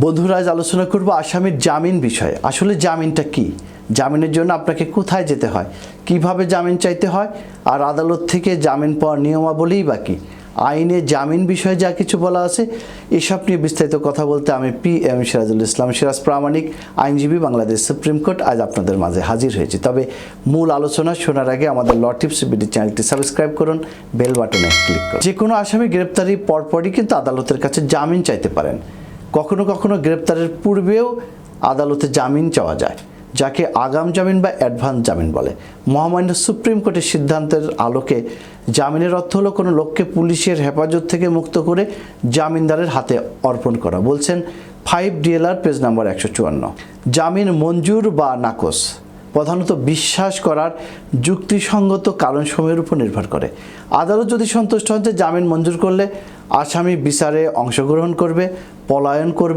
বন্ধুরা, আজ আলোচনা করব আসামির জামিন বিষয়ে। আসলে জামিনটা কি? জামিনের জন্য আপনাকে কোথায় যেতে হয়? কীভাবে জামিন চাইতে হয়? আর আদালত থেকে জামিন পাওয়ার নিয়মাবলীই বা আইনে জামিন বিষয়ে যা কিছু বলা আছে, এসব নিয়ে বিস্তারিত কথা বলতে আমি পি এম সিরাজুল ইসলাম সিরাজ প্রামাণিক, আইনজীবী বাংলাদেশ সুপ্রিম কোর্ট আজ আপনাদের মাঝে হাজির হয়েছি। তবে মূল আলোচনা শোনার আগে আমাদের ল টিপস বিডি চ্যানেলটি সাবস্ক্রাইব করুন, বেল বাটনে ক্লিক করুন। যে কোনো আসামি গ্রেপ্তারি পরপরই কিন্তু আদালতের কাছে জামিন চাইতে পারেন। কখনো কখনো গ্রেপ্তারের পূর্বেও আদালতে জামিন চাওয়া যায়, যাকে আগাম জামিন বা অ্যাডভান্স জামিন বলে। মহামান্য সুপ্রিম কোর্টের সিদ্ধান্তের আলোকে জামিনের অর্থ হলো কোনো লোককে পুলিশের হেফাজত থেকে মুক্ত করে জামিনদারের হাতে অর্পণ করা। বলছেন ফাইভ ডিএলআর পেজ নাম্বার একশো চুয়ান্ন। জামিন মঞ্জুর বা নাকচ। প্রধানত বিশ্বাস করার যুক্তিসঙ্গত কারণসমূহের উপর নির্ভর করে। আদালত যদি সন্তুষ্ট হন যে জামিন মঞ্জুর করলে আসামি বিচারে অংশগ্রহণ করবে, পলায়ন করবে।